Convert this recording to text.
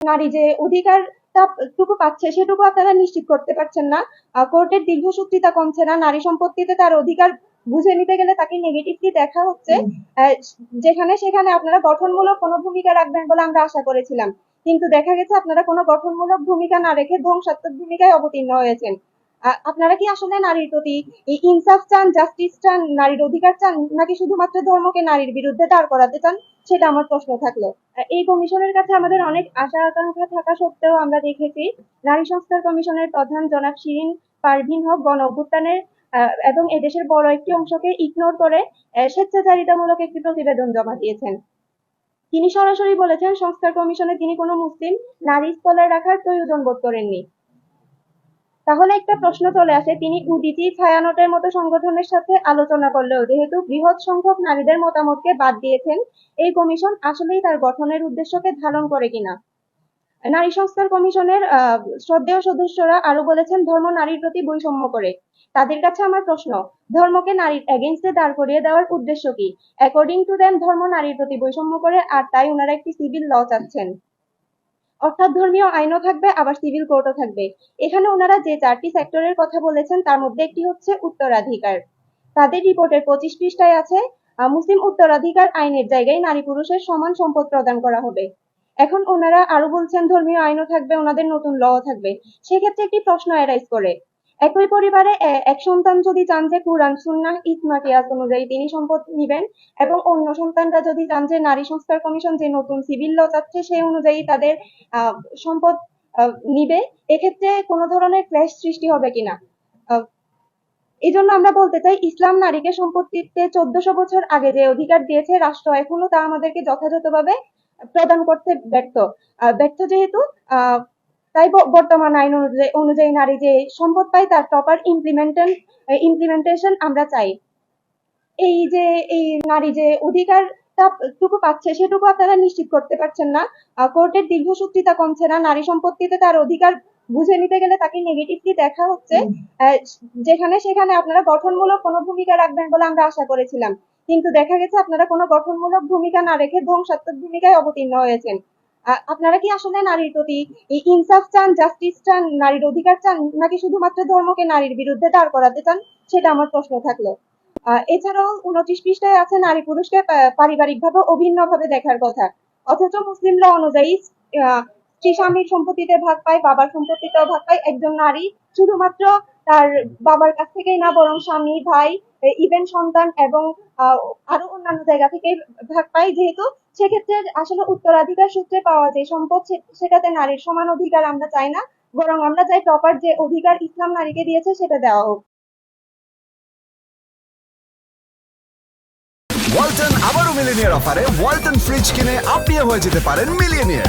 নারী যে অধিকারটা টুকু পাচ্ছে সেটুকু আপনারা নিশ্চিত করতে পারছেন না। কোর্টের দীর্ঘসূত্রিতা কমছে না। নারী সম্পত্তিতে তার অধিকার বুঝে নিতে গেলে তাকে নেগেটিভলি দেখা হচ্ছে। যেখানে সেখানে আপনারা গঠনমূলক কোনো ভূমিকা রাখবেন বলে আমরা আশা করেছিলাম। কিন্তু দেখা গেছে আপনারা কোনো গঠনমূলক ভূমিকা না রেখে ধ্বংসাত্মক ভূমিকায় অবতীর্ণ হয়েছেন। আপনারা কি আসলে নারীর প্রতি ইনসাফ চান জাস্টিস চান, নারীর অধিকার চান, নাকি শুধুমাত্র ধর্মকে নারীর বিরুদ্ধে দাঁড় করাতে চান? সেটা আমার প্রশ্ন থাকল। এই কমিশনের কাছে আমাদের অনেক আশা, আকাঙ্ক্ষা থাকা সত্ত্বেও আমরা দেখেছি, নারী সংস্কার কমিশনের প্রধান জনাব শিরিন পারভিন হক গণ অভ্যুত্থানের এবং এদেশের বড় একটি অংশকে ইগনোর করে স্বেচ্ছাচারিতামূলক একটি প্রতিবেদন জমা দিয়েছেন। তিনি সরাসরি বলেছেন, সংস্কার কমিশনে তিনি কোনো মুসলিম নারী স্কলার রাখার প্রয়োজন বোধ করেননি। তাহলে একটা প্রশ্ন চলে আসে, তিনি উদিতি ছায়ানটের মতো সংগঠনের সাথে আলোচনা করলেও যেহেতু বৃহৎ সংখ্যক নারীদের মতামতকে বাদ দিয়েছেন, এই কমিশন আসলেই তার গঠনের উদ্দেশ্যকে ধারণ করে কিনা? নারী সংস্কার কমিশনের শ্রদ্ধেয় সদস্যরা আরও বলেছেন, ধর্ম নারীর প্রতি বৈষম্য করে। তাদের কাছে আমার প্রশ্ন, ধর্মকে নারীর এগেনস্টে দাঁড় করিয়ে দেওয়ার উদ্দেশ্য কি? অ্যাকর্ডিং টু দেম ধর্ম নারীর প্রতি বৈষম্য করে, আর তাই ওনারা একটি সিভিল ল চাচ্ছেন। অর্থাৎ ধর্মীয় আইনও থাকবে, আবার সিভিল কোর্টও থাকবে। এখানে ওনারা যে চারটি সেক্টরের কথা বলেছেন, তার মধ্যে একটি হচ্ছে উত্তরাধিকার। তাদের রিপোর্টের পঁচিশ পৃষ্ঠায় আছে মুসলিম উত্তরাধিকার আইনের জায়গায় নারী পুরুষের সমান সম্পদ প্রদান করা হবে। এখন ওনারা আরও বলছেন, ধর্মীয় আইনও থাকবে, ওনাদের নতুন ল থাকবে। সেক্ষেত্রে একটি প্রশ্ন অ্যারাইজ করে। একই পরিবারে এক সন্তান যদি চান যে কুরআন, সুন্নাহ ইসমা কিয়াস অনুযায়ী তিনি সম্পদ নিবেন এবং অন্য সন্তানরা যদি চান যে নারী সংস্কার কমিশন যে নতুন সিভিল ল চাচ্ছে সেই অনুযায়ী তাদের সম্পদ নিবে, এক্ষেত্রে কোনো ধরনের ক্লেশ সৃষ্টি হবে কিনা? এই জন্য আমরা বলতে চাই, ইসলাম নারীকে সম্পত্তিতে চোদ্দশো বছর আগে যে অধিকার দিয়েছে রাষ্ট্র এখনও তা আমাদেরকে যথাযথভাবে প্রদান করতে ব্যর্থ। ব্যর্থ যেহেতু তাই বর্তমান আইন অনুযায়ী অনুযায়ী নারী যে সম্পদ পায় তার প্রপার ইমপ্লিমেন্টেশন ইমপ্লিমেন্টেশন আমরা চাই। এই যে এই নারী যে অধিকারটা টুকু পাচ্ছে সেটুকু আপনারা নিশ্চিত করতে পারছেন না। কোর্টের দীর্ঘসূত্রিতা কমছে না। নারী সম্পত্তিতে তার অধিকার বুঝে নিতে গেলে তাকে নেগেটিভলি দেখা হচ্ছে। যেখানে সেখানে আপনারা গঠনমূলক কোনো ভূমিকা রাখবেন বলে আমরা আশা করেছিলাম। কিন্তু দেখা গেছে আপনারা কোনো গঠনমূলক ভূমিকা না রেখে ধ্বংসাত্মক ভূমিকায় অবতীর্ণ হয়েছেন। আপনারা কি আসলে নারীর প্রতি ইনসাফ চান, জাস্টিস চান, নারীর অধিকার চান, নাকি শুধুমাত্র ধর্মকে নারীর বিরুদ্ধে দাঁড় করাতে চান? সেটা আমার প্রশ্ন থাকল। এছাড়াও উনত্রিশ পৃষ্ঠায় আছে নারী পুরুষকে পারিবারিক ভাবে অভিন্ন ভাবে দেখার কথা। অথচ মুসলিমরা অনুযায়ী স্ত্রী স্বামীর সম্পত্তিতে ভাগ পায়, বাবার সম্পত্তিতেও ভাগ পায়, একজন নারী শুধুমাত্র তার বাবার কাছ থেকেই না, বরং স্বামী, ভাই ইভেন সন্তান এবং আরও অন্যান্য জায়গা থেকে ভাগ পায়। যেহেতু সেক্ষেত্রে আসলে উত্তরাধিকার সূত্রে পাওয়া যে সম্পদ সেটাতে নারীর সমান অধিকার আমরা চাই না, বরং আমরা চাই প্রপার যে অধিকার ইসলাম নারীকে দিয়েছে, সেটা দেওয়া হোক। ওয়ালটন আবারও মিলিনিয়ার অফারে ওয়ালটন ফ্রিজ কিনে আপনিও হয়ে যেতে পারেন মিলিয়নিয়ার।